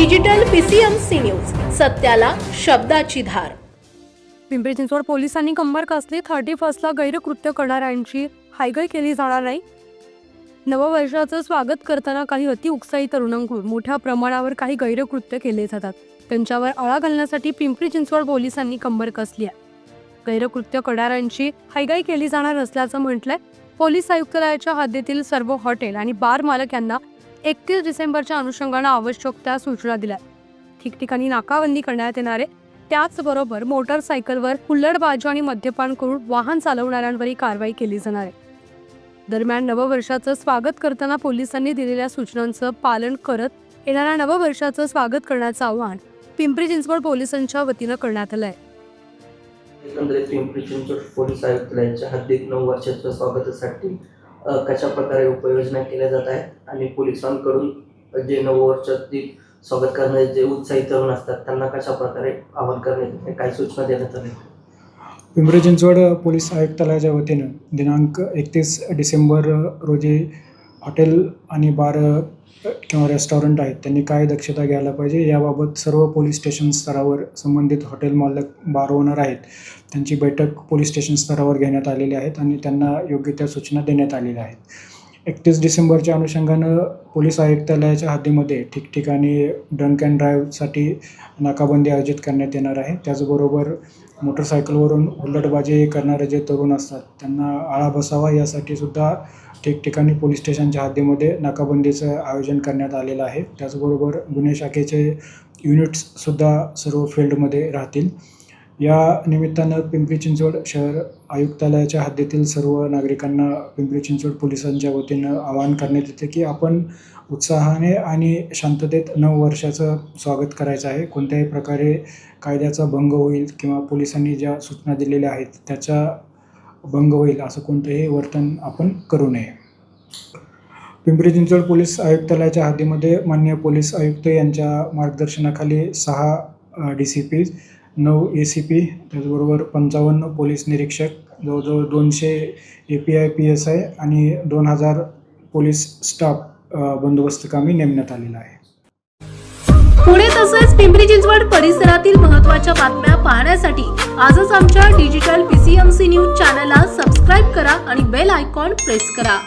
Digital PCMC news सत्याला शब्दाची धार. पिंपरी चिंचवड पोलिसांनी कंबर कसली थर्टी फर्स्टला गैरकृत्य करणाऱ्यांची हायगय केली जाणार नाही? नववर्षाचं स्वागत करताना काही अतिउत्साही तरुणांकडून मोठ्या प्रमाणावर काही गैरकृत्य केले जातात. त्यांच्यावर आळा घालण्यासाठी पिंपरी चिंचवड पोलिसांनी कंबर कसली आहे? गैरकृत्य करणाऱ्यांची हायगाई केली जाणार असल्याचं म्हटलंय पोलीस आयुक्तालयाच्या हद्दीतील सर्व हॉटेल आणि बार मालक यांना एकतीस डिसेंबरच्या अनुषंगानं आवश्यक त्या सूचना दिल्या ठिकठिकाणी नाकाबंदी करण्यात येणार आहे त्याचबरोबर मोटरसायकलवर हुल्लडबाजी आणि मद्यपान करून वाहन चालवणाऱ्यांवरही कारवाई केली जाणार आहे. दरम्यान नववर्षाचं स्वागत करताना पोलिसांनी दिलेल्या सूचनांचं पालन करत येणाऱ्या नववर्षाचं स्वागत करण्याचं आव्हान पिंपरी चिंचवड पोलिसांच्या वतीनं करण्यात आलं आहे एकंदरीत पिंपरी चिंचवड पोलीस आयुक्तालयाच्या हद्दीत नऊ वर्षाच्या स्वागतासाठी कशा प्रकारे उपाययोजना केल्या जात आहेत आणि पोलिसांकडून जे नववर्षातील स्वागत करणारे जे उत्साही तरुण असतात त्यांना कशा प्रकारे आवाहन करण्यात काही सूचना देण्यात आल्या. पिंपरी चिंचवड पोलीस आयुक्तालयाच्या वतीनं दिनांक एकतीस डिसेंबर रोजी हॉटेल आणि बार किंवा रेस्टॉरंट आहेत त्यांनी काय दक्षता घ्यायला पाहिजे? याबाबत सर्व पोलीस स्टेशन स्तरावर संबंधित हॉटेल मालक बार ओनर आहेत. त्यांची बैठक पोलीस स्टेशन स्तरावर घेण्यात आलेली आहेत आणि त्यांना योग्य त्या सूचना देण्यात आलेल्या आहेत. एकतीस डिसेंबरच्या अनुषंगानं पोलीस आयुक्तालयाच्या हद्दीमध्ये ठिकठिकाणी ड्रंक अँड ड्राईव्हसाठी नाकाबंदी आयोजित करण्यात येणार आहे. त्याचबरोबर मोटरसायकलवरून हुल्लडबाजी करणारे जे तरुण असतात त्यांना आळा बसावा यासाठी सुद्धा ठिकठिकाणी पोलीस स्टेशनच्या हद्दीमध्ये नाकाबंदीचं आयोजन करण्यात आलेलं आहे. त्याचबरोबर गुन्हे शाखेचे युनिट्ससुद्धा सर्व फील्डमध्ये राहतील. या निमित्तानं पिंपरी चिंचवड शहर आयुक्तालयाच्या हद्दीतील सर्व नागरिकांना पिंपरी चिंचवड पोलिसांच्या वतीनं आवाहन करण्यात येते की आपण उत्साहाने आणि शांततेत नऊ वर्षाचं स्वागत करायचं आहे. कोणत्याही प्रकारे कायद्याचा भंग होईल किंवा पोलिसांनी ज्या सूचना दिलेल्या आहेत त्याचा भंग होईल असं कोणतंही वर्तन आपण करू नये. पिंपरी चिंचवड पोलीस आयुक्तालयाच्या हद्दीमध्ये माननीय पोलीस आयुक्त यांच्या मार्गदर्शनाखाली सहा डी सी पी नऊ ए सी पी त्याचबरोबर पंचावन्न पोलीस निरीक्षक जवळजवळ दोनशे A P I P S I आणि दोन हजार पोलीस स्टाफ बंदोबस्तकामी बंदोबस्त कामी नेमण्यात आलेला आहे. पुणे तसेच पिंपरी चिंचवड परिसरातील महत्त्वाच्या बातम्या पाहण्यासाठी आजच आमच्या डिजिटल पीसीएमसी न्यूज चॅनलला सबस्क्राईब करा आणि बेल आयकॉन प्रेस करा.